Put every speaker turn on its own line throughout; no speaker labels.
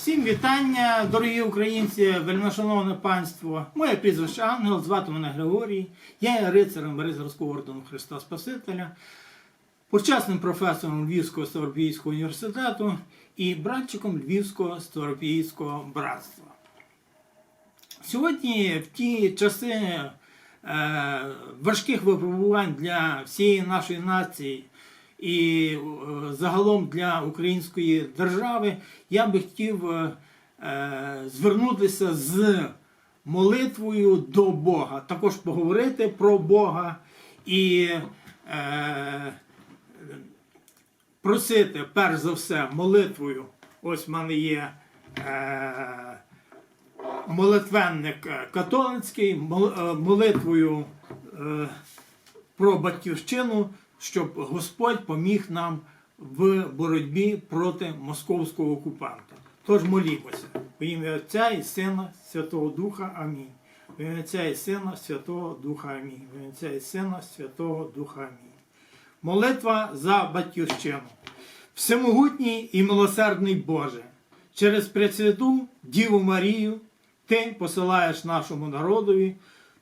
Всім вітання, дорогі українці, вельмишановне панство. Моє прізвище Ангел, звати мене Григорій. Я є рицарем Рицарського ордену Христа Спасителя, почесним професором Львівського Ставропійського університету і братчиком Львівського Ставропійського братства. Сьогодні, в ті часи е, важких випробувань для всієї нашої нації і е, загалом для української держави, я би хотів е, е, звернутися з молитвою до Бога, також поговорити про Бога і просити, перш за все, молитвою. Ось в мене є. Молитвенник католицький, мол- молитвою про батьківщину, щоб Господь поміг нам в боротьбі проти московського окупанта. Тож молімося. В ім'я Отця і Сина, Святого Духа. Амінь. В ім'я Отця і Сина, Святого Духа Амінь. В ім'я Отця і Сина, Святого Духа Амінь. Молитва за батьківщину. Всемогутній і милосердний Боже, через Пресвяту Діву Марію Ти посилаєш нашому народові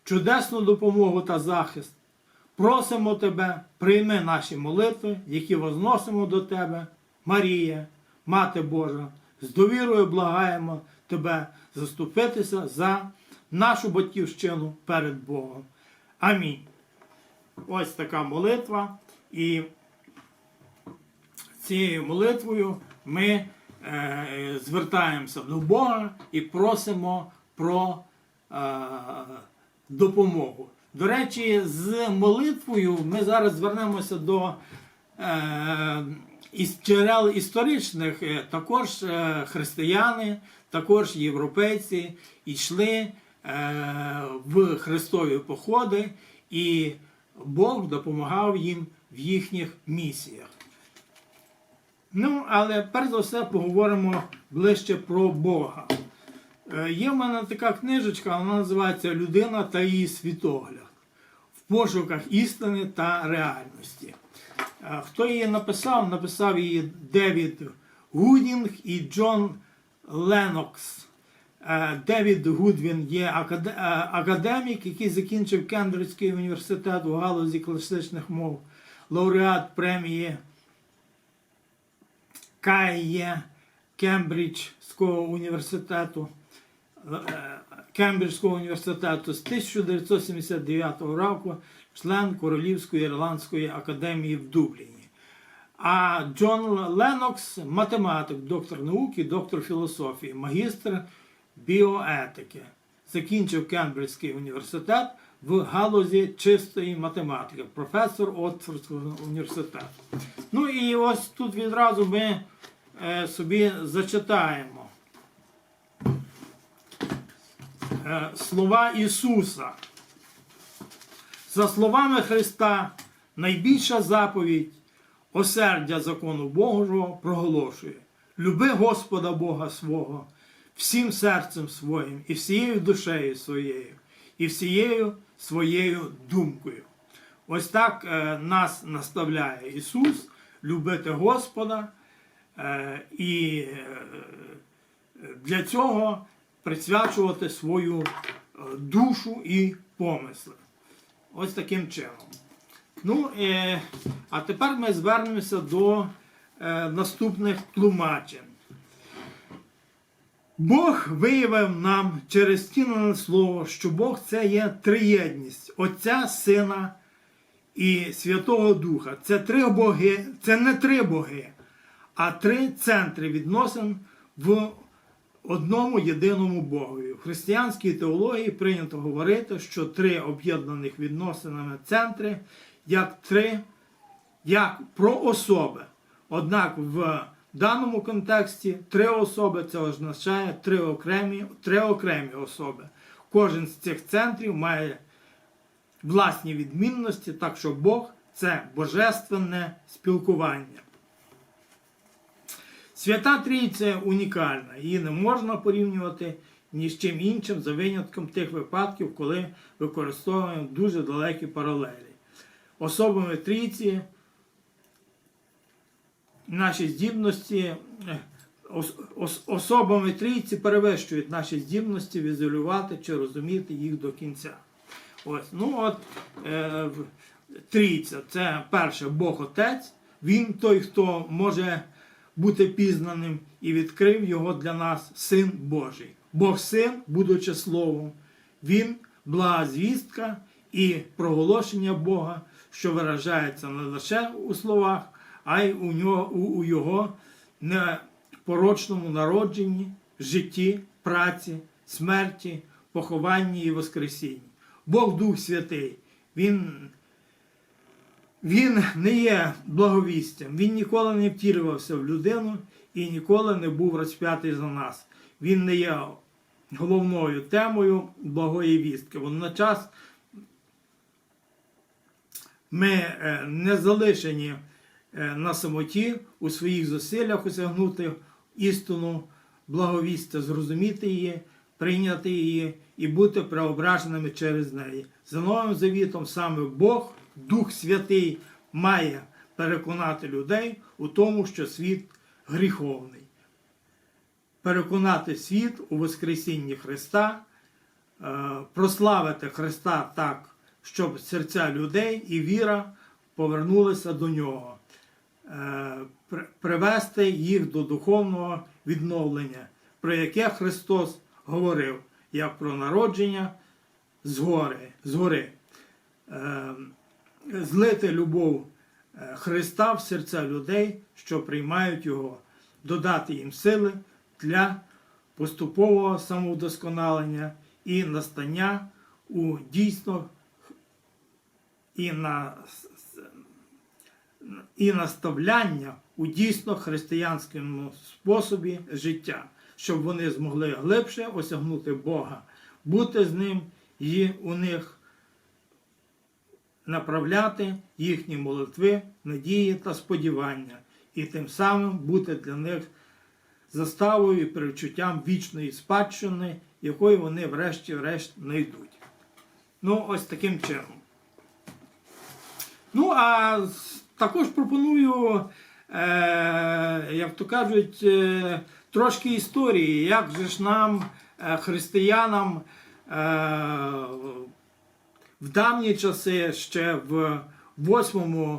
чудесну допомогу та захист. Просимо Тебе, прийми наші молитви, які возносимо до Тебе, Марія, Мати Божа, з довірою благаємо Тебе заступитися за нашу батьківщину перед Богом. Амінь. Ось така молитва. І цією молитвою ми е, звертаємося до Бога і просимо про е, допомогу. До речі, з молитвою ми зараз звернемося до е, джерел історичних. Е, Також е, християни, також європейці йшли е, в Христові походи, і Бог допомагав їм в їхніх місіях. Ну, але перш за все поговоримо ближче про Бога. Е, Є в мене така книжечка, вона називається Людина та її світогляд пошуках істини та реальності. Е, Хто її написав? Написав її Девід Гудінг і Джон Ленокс. Е, Девід Гудвін є е, академік, який закінчив Кембриджський університет у галузі класичних мов, лауреат премії Кає Кембриджського університету. Е, Кембриджського університету з 1979 року, член Королівської ірландської академії в Дубліні. А Джон Ленокс математик, доктор науки, доктор філософії, магістр біоетики. Закінчив Кембриджський університет в галузі чистої математики, професор Оксфордського університету. Ну і ось тут відразу ми е, собі зачитаємо е, слова Ісуса. За словами Христа, найбільша заповідь осердя закону Божого проголошує: люби Господа Бога свого всім серцем своїм, і всією душею своєю, і всією своєю думкою. Ось так е, нас наставляє Ісус любити Господа е, і е, для цього присвячувати свою е, душу і помисли. Ось таким чином. Ну, е, а тепер ми звернемося до е, наступних тлумачень. Бог виявив нам через стінене слово, що Бог це є триєдність Отця, Сина і Святого Духа. Це три боги, це не три боги, а три центри відносин в одному єдиному Богові. В християнській теології прийнято говорити, що три об'єднаних відносинами центри як три, як про особи. Однак в даному контексті три особи це означає три окремі, три окремі особи. Кожен з цих центрів має власні відмінності, так що Бог це божественне спілкування. Свята Трійця унікальна, її не можна порівнювати ні з чим іншим за винятком тих випадків, коли використовуємо дуже далекі паралелі. Особами трійці наші здібності е, ос- ос- особами трійці перевищують наші здібності візуалювати чи розуміти їх до кінця. Ось, ну от е, трійця це перше Бог Отець. Він той, хто може бути пізнаним і відкрив його для нас Син Божий. Бог Син, будучи Словом, Він блага звістка і проголошення Бога, що виражається не лише у словах, а й у, нього, у, у Його непорочному народженні, житті, праці, смерті, похованні і воскресінні. Бог Дух Святий, Він він не є благовістям, він ніколи не втілювався в людину і ніколи не був розп'ятий за нас. Він не є головною темою благої вістки. Водночас ми е, не залишені е, на самоті у своїх зусиллях осягнути істину, благовістя, зрозуміти її, прийняти її і бути преображеними через неї. За новим завітом саме Бог, Дух Святий, має переконати людей у тому, що світ гріховний. Переконати світ у Воскресінні Христа, е, прославити Христа так, щоб серця людей і віра повернулися до нього, е, привести їх до духовного відновлення, про яке Христос говорив, як про народження згори, згори. Злити любов е, Христа в серця людей, що приймають Його, додати їм сили для поступового самовдосконалення і настання у дійсно і на і наставляння у дійсно християнському способі життя, щоб вони змогли глибше осягнути Бога, бути з ним і у них направляти їхні молитви, надії та сподівання, і тим самим бути для них заставою і перечуттям вічної спадщини, якої вони врешті-решт знайдуть. Ну, ось таким чином. Ну, а також пропоную, е, як то кажуть, е, трошки історії, як же ж нам, е, християнам, е, в давні часи, ще в 8, е,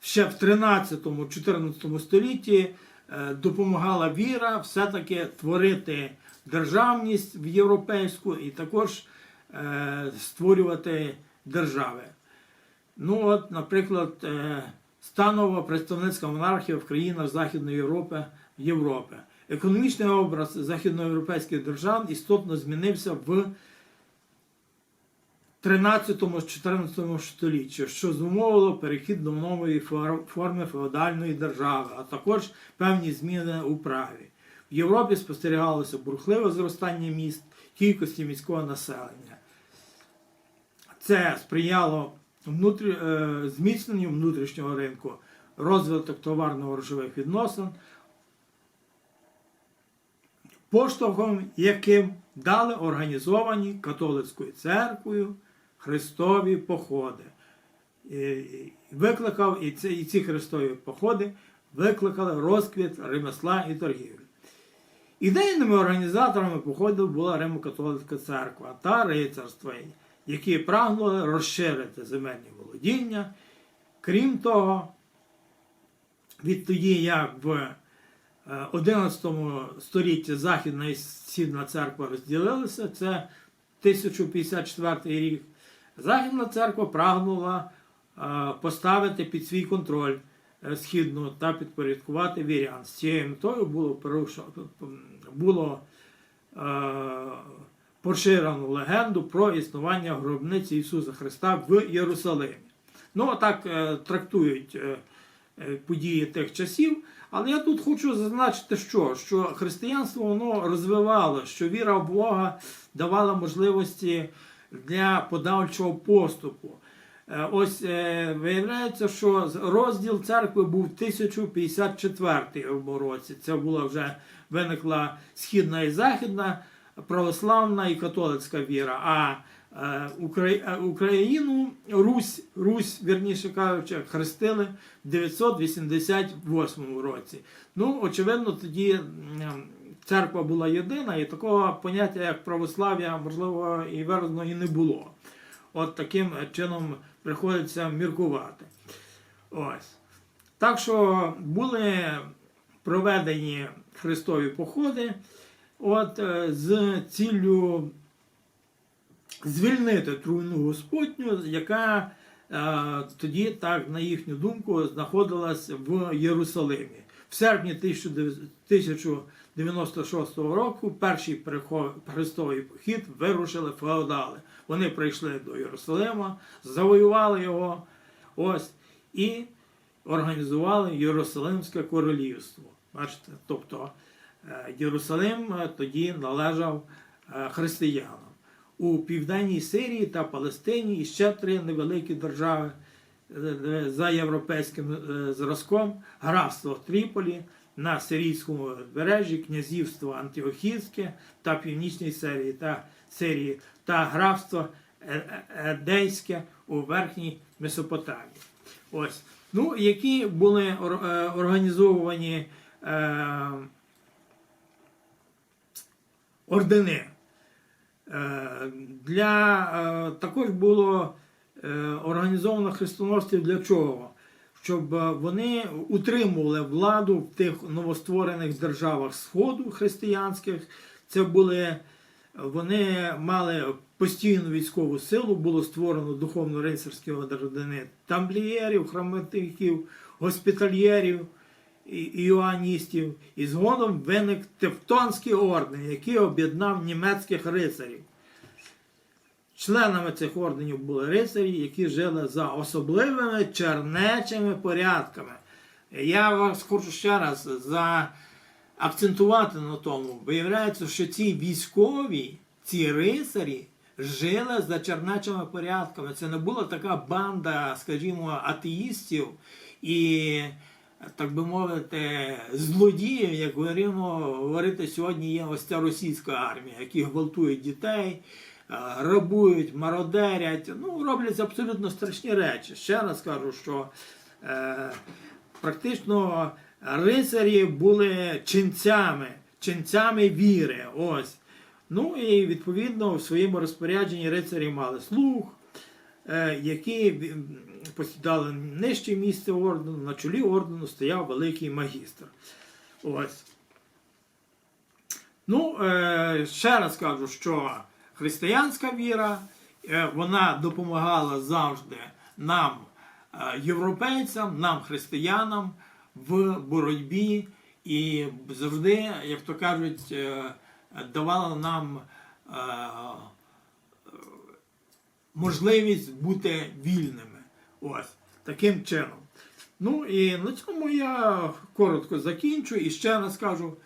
ще в 13-14 столітті е, допомагала віра все-таки творити державність в європейську і також е, створювати держави. Ну, от, наприклад, станова представницька монархія в країнах Західної Європи Європи. Економічний образ західноєвропейських держав істотно змінився в 13-14 столітті, що зумовило перехід до нової форми феодальної держави, а також певні зміни у праві. В Європі спостерігалося бурхливе зростання міст, кількості міського населення. Це сприяло внутрі... е, зміцненню внутрішнього ринку, розвиток товарно-грошових відносин, поштовхом яким дали організовані католицькою церквою Христові походи. Викликав і ці, і ці Христові походи викликали розквіт ремесла і торгівлі. Ідейними організаторами походів була Римо-католицька церква та рицарство, які прагнули розширити земельні володіння. Крім того, відтоді, як в е, 11 столітті Західна і Східна церква розділилися, це 1054 рік, Західна церква прагнула е, поставити під свій контроль е, східну та підпорядкувати вірян. З цією метою було, було е, поширено легенду про існування гробниці Ісуса Христа в Єрусалимі. Ну, так трактують події тих часів. Але я тут хочу зазначити, що, що християнство воно розвивало, що віра в Бога давала можливості для подальшого поступу. Е, Ось е, виявляється, що розділ церкви був в 1054 році. Це була вже виникла східна і західна православна і католицька віра. А Е, Укра- Україну, Русь, Русь, вірніше кажучи, хрестили в 988 році. Ну, очевидно, тоді церква була єдина, і такого поняття, як православ'я, можливо, і виразно і не було. От таким чином приходиться міркувати. Ось. Так що були проведені хрестові походи от, е, з ціллю звільнити труйну Господню, яка е, тоді, так, на їхню думку, знаходилась в Єрусалимі. В серпні 1096 року перший хрестовий похід вирушили феодали. Вони прийшли до Єрусалима, завоювали його ось, і організували Єрусалимське королівство. Бачите, тобто е, Єрусалим е, тоді належав е, християнам. У південній Сирії та Палестині ще три невеликі держави за європейським е, зразком графство Тріполі на сирійському бережжі, князівство Антіохійське та північній Сирії та Сирії та графство Е- Е- Едейське у верхній Месопотамії. Ось. Ну, які були організовані е, ордени. Для, також було організовано хрестоносців для чого? Щоб е, вони утримували владу в тих новостворених державах Сходу християнських. Це були, вони мали постійну військову силу, було створено духовно-рицарські ордени тамплієрів, храматиків, госпітальєрів і- іоаністів. І згодом виник Тевтонський орден, який об'єднав німецьких рицарів. Членами цих орденів були рицарі, які жили за особливими чернечими порядками. Я вас хочу ще раз заакцентувати на тому. Виявляється, що ці військові, ці рицарі жили за чернечими порядками. Це не була така банда, скажімо, атеїстів і, так би мовити, злодіїв, як говоримо, говорити сьогодні є ось ця російська армія, які гвалтують дітей. Е, Грабують, мародерять, ну роблять абсолютно страшні речі. Ще раз кажу, що е, практично рицарі були ченцями, ченцями віри. Ось. Ну і відповідно в своєму розпорядженні рицарі мали слуг, е, які посідали нижче місце ордену, на чолі ордену стояв великий магістр. Ось. Ну, е, ще раз кажу, що християнська віра, е, вона допомагала завжди нам, е, європейцям, нам, християнам, в боротьбі і завжди, як то кажуть, е, давала нам можливість бути вільними. Ось таким чином. Ну і на цьому я коротко закінчу і ще раз кажу: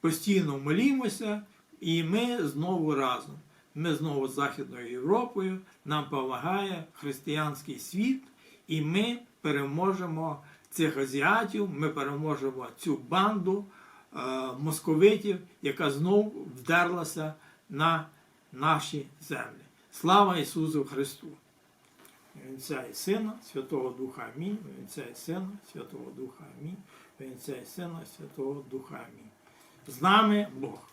постійно молімося, і ми знову разом. Ми знову з Західною Європою, нам допомагає християнський світ, і ми переможемо цих азіатів, ми переможемо цю банду е, московитів, яка знов вдерлася на наші землі. Слава Ісусу Христу! В Отця і Сина, Святого Духа Амінь. В і Сина, Святого Духа Амінь. В Отця і Сина, Святого Духа Амінь. З нами Бог.